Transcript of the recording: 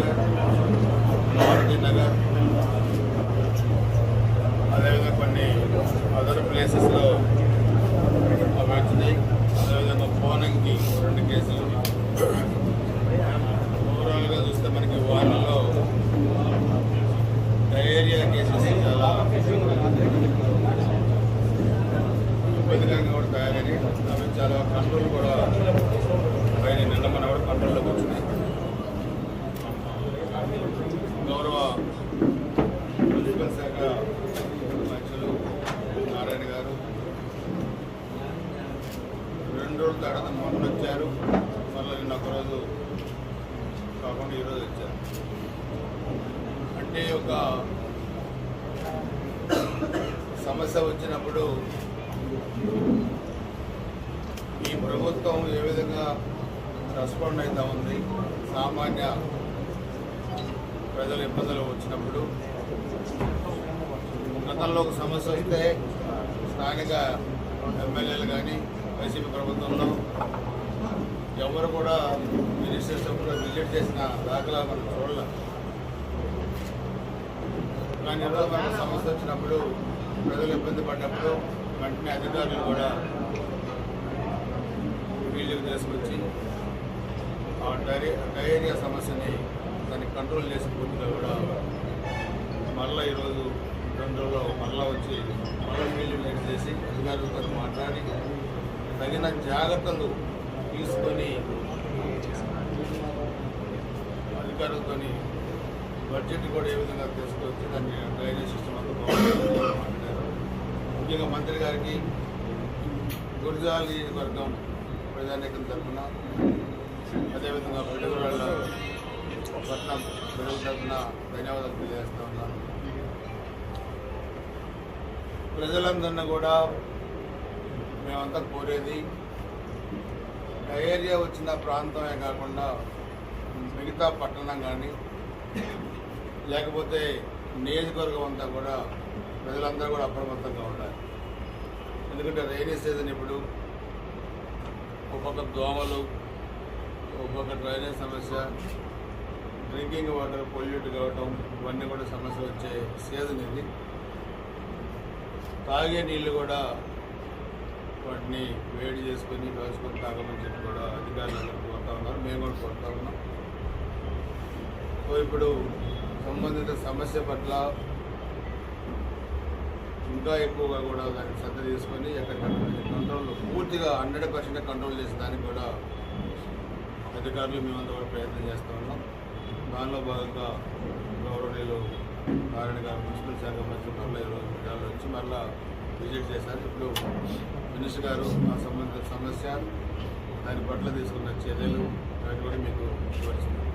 నగర్ మారుతి నగర్. అదేవిధంగా కొన్ని అదర్ ప్లేసెస్లో అవి వచ్చినాయి. అదేవిధంగా పోనంకి రెండు కేసులు ఓవరాల్గా చూస్తే మనకి వారిలో డయేరియా కేసెస్ చాలా ఇబ్బందికరంగా కూడా తయారని అవి చాలా కంట్రోల్ కూడా పైన నిన్న మన కూడా కంట్రోల్లోకి వచ్చినాయి గౌరవ మున్సిపల్ శాఖ మంత్రులు నారాయణ గారు రెండు మొన్న వచ్చారు. మళ్ళీ నిన్న ఒకరోజు కాకుండా ఈరోజు వచ్చారు. అంటే ఒక సమస్య వచ్చినప్పుడు ఈ ప్రభుత్వం ఏ విధంగా రెస్పాండ్ అవుతా ఉంది? సామాన్య ప్రజల ఇబ్బందులు వచ్చినప్పుడు గతంలో ఒక సమస్య వస్తే స్థానిక ఎమ్మెల్యేలు కానీ వైసీపీ ప్రభుత్వంలో ఎవరు కూడా మినిస్టర్ కూడా విజిట్ చేసిన దాఖలా మనం చూడలేం కానీ ఈరోజు సమస్య వచ్చినప్పుడు ప్రజలు ఇబ్బంది పడ్డప్పుడు వెంటనే అధికారులు కూడా వీళ్ళకి తీసుకొచ్చి ఆ డైరీ డయేరియా సమస్యని దాన్ని కంట్రోల్ చేసి పూర్తిగా కూడా మళ్ళీ ఈరోజు రెండు రోజుల్లో మళ్ళీ వచ్చి మళ్ళీ వీళ్ళు చేసి అధికారులతో మాట్లాడి తగిన జాగ్రత్తలు తీసుకొని అధికారులతో బడ్జెట్ కూడా ఏ విధంగా తీసుకొచ్చి దాన్ని డ్రైనేజ్ సిస్టమ్ అంతా ముఖ్యంగా మంత్రి గారికి గుర్జాలి వర్గం ప్రజానీకం తరఫున అదేవిధంగా పిడుగురాళ్ళ పట్నం ప్రజల తరఫున ధన్యవాదాలు తెలియజేస్తా ఉన్నాను. ప్రజలందరినీ కూడా మేమంతా కోరేది డయేరియా వచ్చిన ప్రాంతమే కాకుండా మిగతా పట్టణం కానీ లేకపోతే నియోజకవర్గం అంతా కూడా ప్రజలందరూ కూడా అప్రమత్తంగా ఉండాలి. ఎందుకంటే రైనీ సీజన్ ఇప్పుడు ఒక్కొక్క దోమలు ఒక్కొక్క డ్రైనేజ్ సమస్య డ్రింకింగ్ వాటర్ పొల్యూట్ కావటం ఇవన్నీ కూడా సమస్య వచ్చే సీజన్ ఇది. తాగే నీళ్ళు కూడా వాటిని వేడి చేసుకొని రాసుకొని తాగమని చెప్పి కూడా అధికారులు కోరుతా ఉన్నారు. మేము కూడా కోరుతా ఉన్నాం. సో ఇప్పుడు సంబంధిత సమస్య పట్ల ఇంకా ఎక్కువగా కూడా దాన్ని శ్రద్ధ తీసుకొని ఎక్కడ కంట్రోల్ పూర్తిగా హండ్రెడ్ పర్సెంట్ కంట్రోల్ చేసేదానికి కూడా అధికారులు మేమంతా కూడా ప్రయత్నం చేస్తూ ఉన్నాం. దానిలో భాగంగా గౌరవనీయులు నారాయణ గారు మున్సిపల్ శాఖ మంత్రి మరలా ఈరోజు విజయాలు వచ్చి విజిట్ చేశారు. ఇప్పుడు మినిస్టర్ గారు ఆ సంబంధిత సమస్య దాని పట్ల తీసుకున్న చర్యలు వాటి కూడా మీకు వివరిస్తున్నారు.